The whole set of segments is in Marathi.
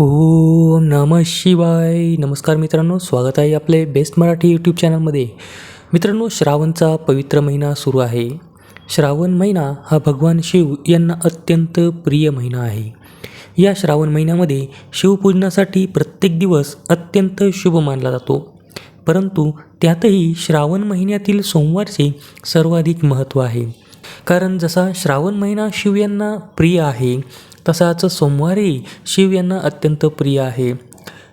ओम नम शिवाय. नमस्कार मित्रांनो स्वागत आहे आपले बेस्ट मराठी यूट्यूब चॅनलमध्ये मित्रांनो श्रावणचा पवित्र महिना सुरू आहे. श्रावण महिना हा भगवान शिव यांना अत्यंत प्रिय महिना आहे. या श्रावण महिन्यामध्ये शिवपूजनासाठी प्रत्येक दिवस अत्यंत शुभ मानला जातो. परंतु त्यातही श्रावण महिन्यातील सोमवारचे सर्वाधिक महत्त्व आहे. कारण जसा श्रावण महिना शिव यांना प्रिय आहे तसाच सोमवारी शिव यांना अत्यंत प्रिय आहे.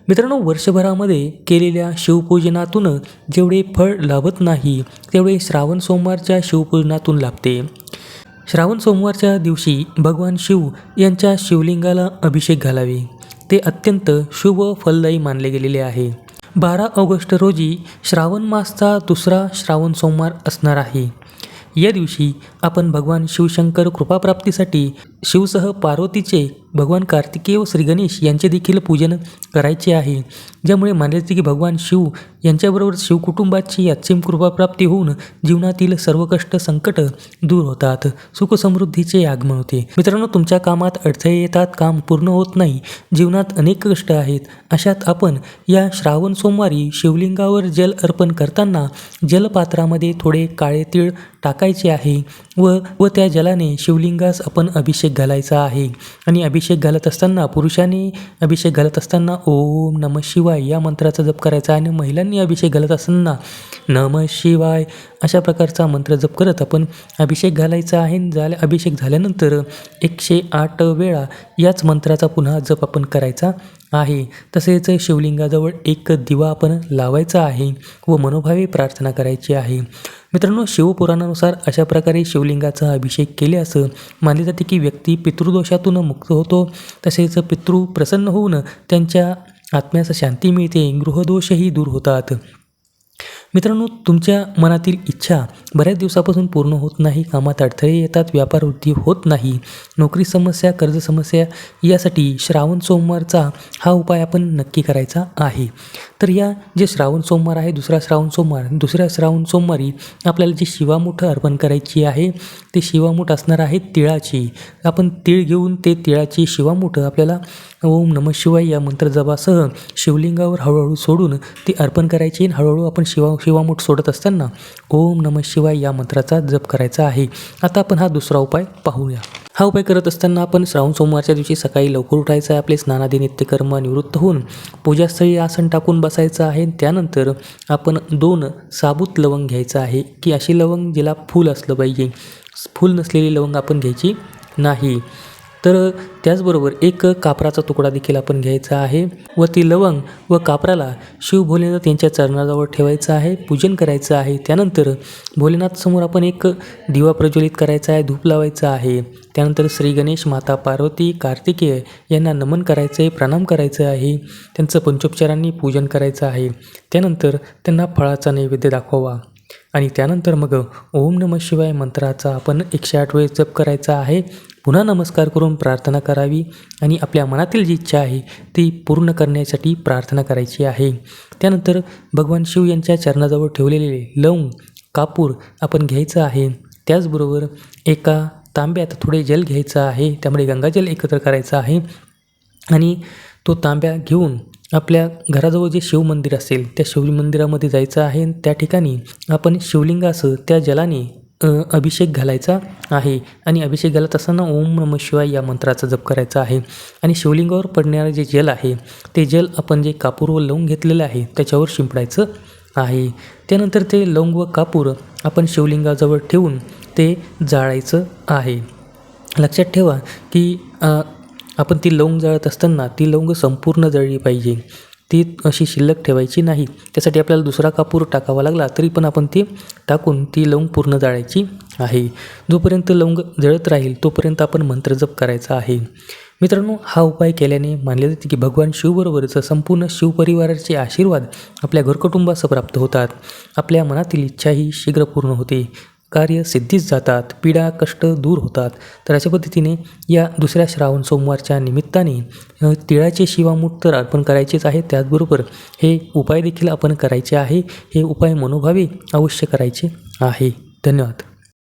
मित्रांनो वर्षभरामध्ये केलेल्या शिवपूजनातून जेवढे फळ लाभत नाही तेवढे श्रावण सोमवारच्या शिवपूजनातून लाभते. श्रावण सोमवारच्या दिवशी भगवान शिव यांच्या शिवलिंगाला अभिषेक घालावे. ते अत्यंत शुभ फलदायी मानले गेलेले आहे. बारा ऑगस्ट रोजी श्रावण मासचा दुसरा श्रावण सोमवार असणार आहे. या दिवशी आपण भगवान शिवशंकर कृपाप्राप्तीसाठी शिवसह पार्वतीचे भगवान कार्तिकेय व श्री गणेश यांचे देखील पूजन करायचे आहे. ज्यामुळे मानले जाते की भगवान शिव यांच्याबरोबर शिवकुटुंबाची असीम कृपाप्राप्ती होऊन जीवनातील सर्व कष्ट संकट दूर होतात. सुखसमृद्धीचे आगमन होते. मित्रांनो तुमच्या कामात अडथळे येतात काम पूर्ण होत नाही जीवनात अनेक कष्ट आहेत. अशात आपण या श्रावण सोमवारी शिवलिंगावर जल अर्पण करताना जलपात्रामध्ये थोडे काळे तीळ टाकायचे आहे व व त्या जलाने शिवलिंगास आपण अभिषेक घालायचा आहे. आणि अभिषेक अभिषेक घालत असताना पुरुषांनी अभिषेक घालत असताना ओम नम शिवाय या मंत्राचा जप करायचा आणि महिलांनी अभिषेक घालत असताना नम शिवाय अशा प्रकारचा मंत्र जप करत आपण अभिषेक घालायचा आहे. झाल्या अभिषेक झाल्यानंतर एकशे आठ वेळा याच मंत्राचा पुन्हा जप आपण करायचा. आहे. तसेच शिवलिंगाजवळ एक दिवा आपण लावायचा आहे व मनोभावे प्रार्थना करायची आहे. मित्रांनो शिवपुराणानुसार अशा प्रकारे शिवलिंगाचा अभिषेक केल्यास मानले जाते की व्यक्ती पितृदोषातून मुक्त होतो. तसेच पितृ प्रसन्न होऊन त्यांच्या आत्म्यास शांती मिळते गृहदोषही दूर होतात. मित्रांनो तुमच्या मनातील इच्छा बऱ्याच दिवसापासून पूर्ण होत नाही कामात अडथळे येतात व्यापार वृद्धी होत नाही नोकरी समस्या कर्ज समस्या यासाठी श्रावण सोमवारचा हा उपाय आपण नक्की करायचा आहे. तर या जे श्रावण सोमवार आहे दुसरा श्रावण सोमवार दुसऱ्या श्रावण सोमवारी आपल्याला जी शिवामूठ अर्पण करायची आहे ते शिवामूठ असणार आहे तिळाची. आपण तिळ घेऊन ते तिळाची शिवामुठं आपल्याला ओम नम शिवाय या मंत्रजपासह शिवलिंगावर हळूहळू सोडून ती अर्पण करायची आणि हळूहळू आपण शिवा शिवामूठ सोडत असताना ओम नम शिवाय या मंत्राचा जप करायचा आहे. आता आपण हा दुसरा उपाय पाहूया. हा उपाय करत असताना आपण श्रावण सोमवारच्या दिवशी सकाळी लवकर उठायचं आहे. आपले स्नानादी नित्यकर्म निवृत्त होऊन पूजास्थळी आसन टाकून बसायचं आहे. त्यानंतर आपण दोन साबूत लवंग घ्यायचं आहे की अशी लवंग जिला फूल असलं पाहिजे. फूल नसलेली लवंग आपण घ्यायची नाही. तर त्याचबरोबर एक कापराचा तुकडा देखील आपण घ्यायचा आहे व ती लवंग व कापराला शिव भोलेनाथ यांच्या चरणाजवळ ठेवायचं आहे पूजन करायचं आहे. त्यानंतर भोलेनाथसमोर आपण एक दिवा प्रज्वलित करायचा आहे धूप लावायचा आहे. त्यानंतर श्री गणेश माता पार्वती कार्तिकेय यांना नमन करायचं आहे प्रणाम करायचं आहे. त्यांचं पंचोपचारांनी पूजन करायचं आहे. त्यानंतर त्यांना फळाचा नैवेद्य दाखवावा. आणि त्यानंतर मग ओम नम शिवाय मंत्राचा आपण एकशे आठ वेळेस जप करायचा आहे. पुन्हा नमस्कार करून प्रार्थना करावी आणि आपल्या मनातील जी इच्छा आहे ती पूर्ण करण्यासाठी प्रार्थना करायची आहे. त्यानंतर भगवान शिव यांच्या चरणाजवळ ठेवलेले लवंग कापूर आपण घ्यायचं आहे. त्याचबरोबर एका तांब्यात थोडे जल घ्यायचं आहे. त्यामुळे गंगाजल एकत्र करायचं आहे. आणि तो तांब्या घेऊन आपल्या घराजवळ जे शिवमंदिर असेल त्या शिवमंदिरामध्ये जायचं आहे त्या ठिकाणी आपण शिवलिंगाचं त्या जलाने अभिषेक घालायचा आहे. आणि अभिषेक घालत असताना ओम नम शिवाय या मंत्राचा जप करायचा आहे. आणि शिवलिंगावर पडणारं जे जल आहे ते जल आपण जे कापूर व लवंग घेतलेलं आहे त्याच्यावर शिंपडायचं आहे. त्यानंतर ते लवंग व कापूर आपण शिवलिंगाजवळ ठेवून ते जाळायचं आहे. लक्षात ठेवा की आपण ती लवंग जाळत असताना ती लवंग संपूर्ण जळली पाहिजे. ती अशी शिल्लक ठेवायची नाही. त्यासाठी आपल्याला दुसरा कापूर टाकावा लागला तरी पण आपण ती टाकून ती लवंग पूर्ण जाळायची आहे. जोपर्यंत लवंग जळत राहील तोपर्यंत आपण मंत्रजप करायचा आहे. मित्रांनो हा उपाय केल्याने मानले जाते की भगवान शिवबरोबरच संपूर्ण शिवपरिवाराचे आशीर्वाद आपल्या घरकुटुंबास प्राप्त होतात. आपल्या मनातील इच्छाही शीघ्र पूर्ण होते. कार्य सिद्धीच जातात पीडा कष्ट दूर होतात. तर अशा पद्धतीने या दुसऱ्या श्रावण सोमवारच्या निमित्ताने तिळाचे शिवामूठ तर अर्पण करायचेच आहे. त्याचबरोबर हे उपाय देखील आपण करायचे आहे. हे उपाय मनोभावे अवश्य करायचे आहे. धन्यवाद.